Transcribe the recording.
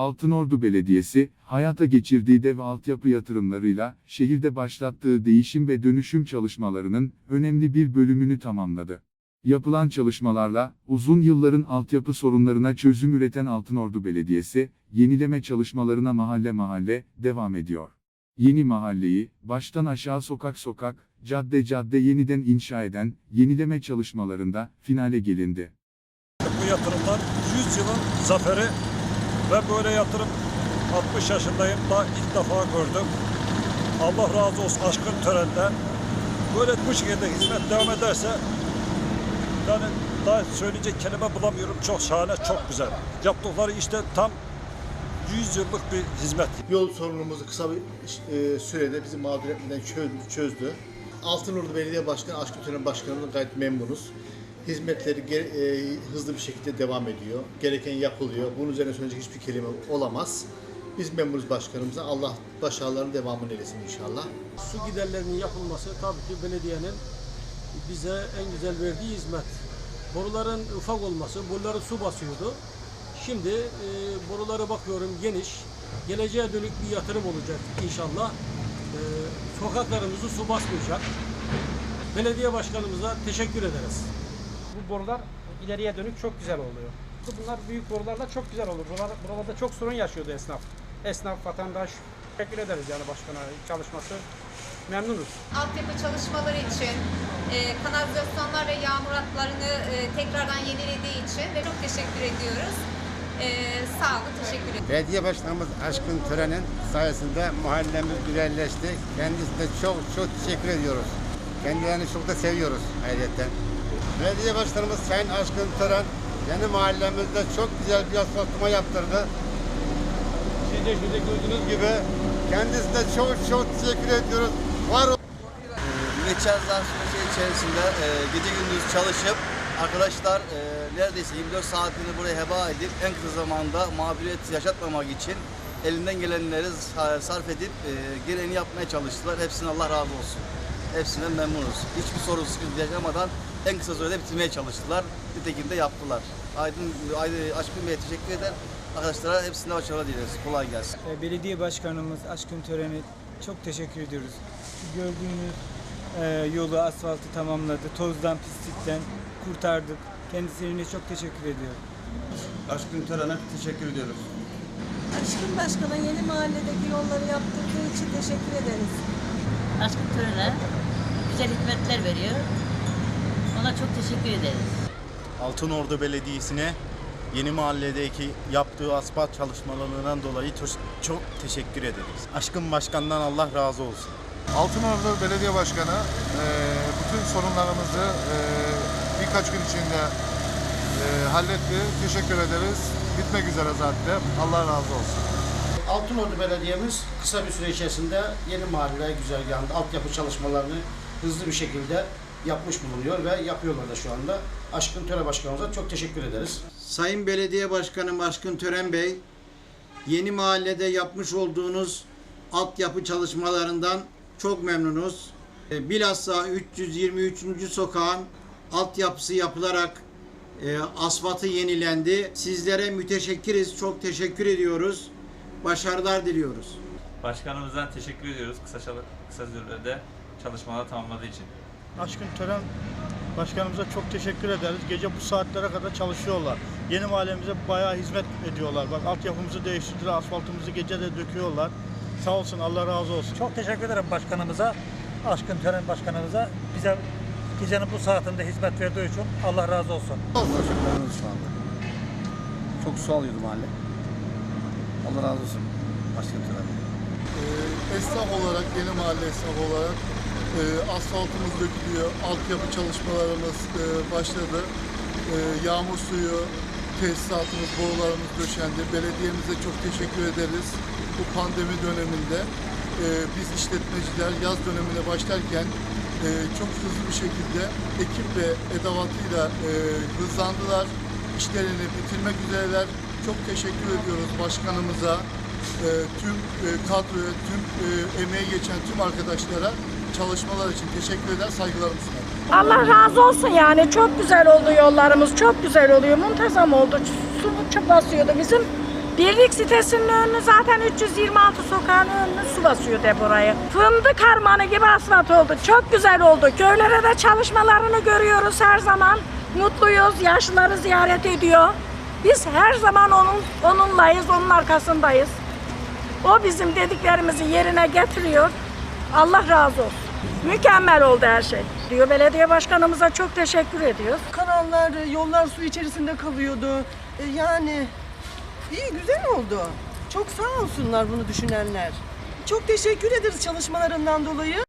Altınordu Belediyesi, hayata geçirdiği dev altyapı yatırımlarıyla, şehirde başlattığı değişim ve dönüşüm çalışmalarının önemli bir bölümünü tamamladı. Yapılan çalışmalarla, uzun yılların altyapı sorunlarına çözüm üreten Altınordu Belediyesi, yenileme çalışmalarına mahalle mahalle, devam ediyor. Yeni mahalleyi, baştan aşağı sokak sokak, cadde cadde yeniden inşa eden, yenileme çalışmalarında, finale gelindi. Bu yatırımlar 100 yılın zaferi ve böyle yatırım 60 yaşındayım da ilk defa gördüm. Allah razı olsun aşkın törenden. Böyle bu şekilde hizmet devam ederse yani daha söyleyecek kelime bulamıyorum. Çok şahane, çok güzel. Yaptıkları işte tam 100 yıllık bir hizmet. Yol sorunumuzu kısa bir e, sürede bizim mağduriyetimizden çö- çözdü. Altınordu Belediye Başkanı, Aşkın Tören Başkanı'ndan gayet memnunuz. Hizmetleri e, hızlı bir şekilde devam ediyor. Gereken yapılıyor. Bunun üzerine söyleyecek hiçbir kelime olamaz. Biz memnunuz başkanımıza. Allah başarıların devamını eylesin inşallah. Su giderlerinin yapılması tabii ki belediyenin bize en güzel verdiği hizmet. Boruların ufak olması, boruları su basıyordu. Şimdi e, borulara bakıyorum geniş. Geleceğe dönük bir yatırım olacak inşallah. E, sokaklarımızı su basmayacak. Belediye başkanımıza teşekkür ederiz. Bu borular ileriye dönük çok güzel oluyor. Bunlar büyük borularla çok güzel olur. Buralar, buralarda çok sorun yaşıyordu esnaf. Esnaf, vatandaş. Teşekkür ederiz yani başkana çalışması. Memnunuz. altyapı çalışmaları için, e, kanalizasyonlar ve yağmur hatlarını e, tekrardan yenilediği için ve çok teşekkür ediyoruz. E, sağ olun, teşekkür ederim. Belediye Başkanımız Aşkın Tören'in sayesinde mahallemiz güzelleşti. Kendisine çok çok teşekkür ediyoruz. Kendilerini çok da seviyoruz ayrıca. Belediye Başkanımız Sayın Aşkın Tören yeni mahallemizde çok güzel bir asfaltlama yaptırdı. Siz de şurada gördüğünüz gibi kendisine çok çok teşekkür ediyoruz. Var olun. Müneccezler süreci içerisinde e, gece gündüz çalışıp arkadaşlar e, neredeyse 24 saatini buraya heba edip en kısa zamanda mağduriyet yaşatmamak için elinden gelenleri sa- sarf edip e, gereğini yapmaya çalıştılar. Hepsine Allah razı olsun. Hepsinden memnunuz. Hiçbir sorun sıkıntı yaşamadan en kısa sürede bitirmeye çalıştılar. Nitekim de yaptılar. Aydın, Aydın Aşkın Bey'e teşekkür eder. Arkadaşlara hepsine başarılar dileriz. Kolay gelsin. E, Belediye Başkanımız Aşkın Tören'e çok teşekkür ediyoruz. Gördüğünüz e, yolu, asfaltı tamamladı. Tozdan, pislikten kurtardık. Kendisine çok teşekkür ediyorum. Aşkın Tören'e teşekkür ediyoruz. Aşkın Başkan'a yeni mahalledeki yolları yaptırdığı için teşekkür ederiz. Aşkın Tören'e güzel hizmetler veriyor. Ona çok teşekkür ederiz. Altınordu Belediyesi'ne yeni mahalledeki yaptığı asfalt çalışmalarından dolayı çok, teşekkür ederiz. Aşkın Başkan'dan Allah razı olsun. Altınordu Belediye Başkanı e, bütün sorunlarımızı e, birkaç gün içinde e, halletti. Teşekkür ederiz. Bitmek üzere zaten. Allah razı olsun. Altınordu Belediye'miz kısa bir süre içerisinde yeni mahalle güzergahında altyapı çalışmalarını hızlı bir şekilde yapmış bulunuyor ve yapıyorlar da şu anda. Aşkın Töre Başkanımıza çok teşekkür ederiz. Sayın Belediye Başkanım Aşkın Tören Bey, yeni mahallede yapmış olduğunuz altyapı çalışmalarından çok memnunuz. E, Bilhassa 323. sokağın altyapısı yapılarak e, asfaltı yenilendi. Sizlere müteşekkiriz, çok teşekkür ediyoruz. Başarılar diliyoruz. Başkanımızdan teşekkür ediyoruz kısa, kısa sürede çalışmalar tamamladığı için. Aşkın Tören Başkanımıza çok teşekkür ederiz. Gece bu saatlere kadar çalışıyorlar. Yeni mahallemize bayağı hizmet ediyorlar. Bak altyapımızı değiştirdiler, asfaltımızı gece de döküyorlar. Sağ olsun, Allah razı olsun. Çok teşekkür ederim başkanımıza, Aşkın Tören başkanımıza. Bize gecenin bu saatinde hizmet verdiği için Allah razı olsun. şu anda. Çok su alıyordu mahalle. Allah razı olsun. Aşkın Tören. Ee, esnaf olarak, yeni mahalle esnaf olarak e, asfaltımız dökülüyor, altyapı çalışmalarımız e, başladı. E, yağmur suyu, tesisatımız, borularımız döşendi. Belediyemize çok teşekkür ederiz. Bu pandemi döneminde e, biz işletmeciler yaz dönemine başlarken e, çok hızlı bir şekilde ekip ve edavatıyla e, hızlandılar. İşlerini bitirmek üzereler. Çok teşekkür ediyoruz başkanımıza, e, tüm e, kadroya, tüm e, emeği geçen tüm arkadaşlara çalışmalar için teşekkür eder, saygılarımı sunarım. Allah razı olsun yani çok güzel oldu yollarımız çok güzel oluyor muntazam oldu. Su çok basıyordu bizim. Birlik sitesinin önünü zaten 326 sokağın önünü su basıyor deporayı. Fındık harmanı gibi asfalt oldu. Çok güzel oldu. Köylere de çalışmalarını görüyoruz her zaman. Mutluyuz. Yaşlıları ziyaret ediyor. Biz her zaman onun onunlayız, onun arkasındayız. O bizim dediklerimizi yerine getiriyor. Allah razı olsun. Mükemmel oldu her şey. Diyor belediye başkanımıza çok teşekkür ediyoruz. Kanallar, yollar su içerisinde kalıyordu. E, Yani iyi güzel oldu. Çok sağ olsunlar bunu düşünenler. Çok teşekkür ederiz çalışmalarından dolayı.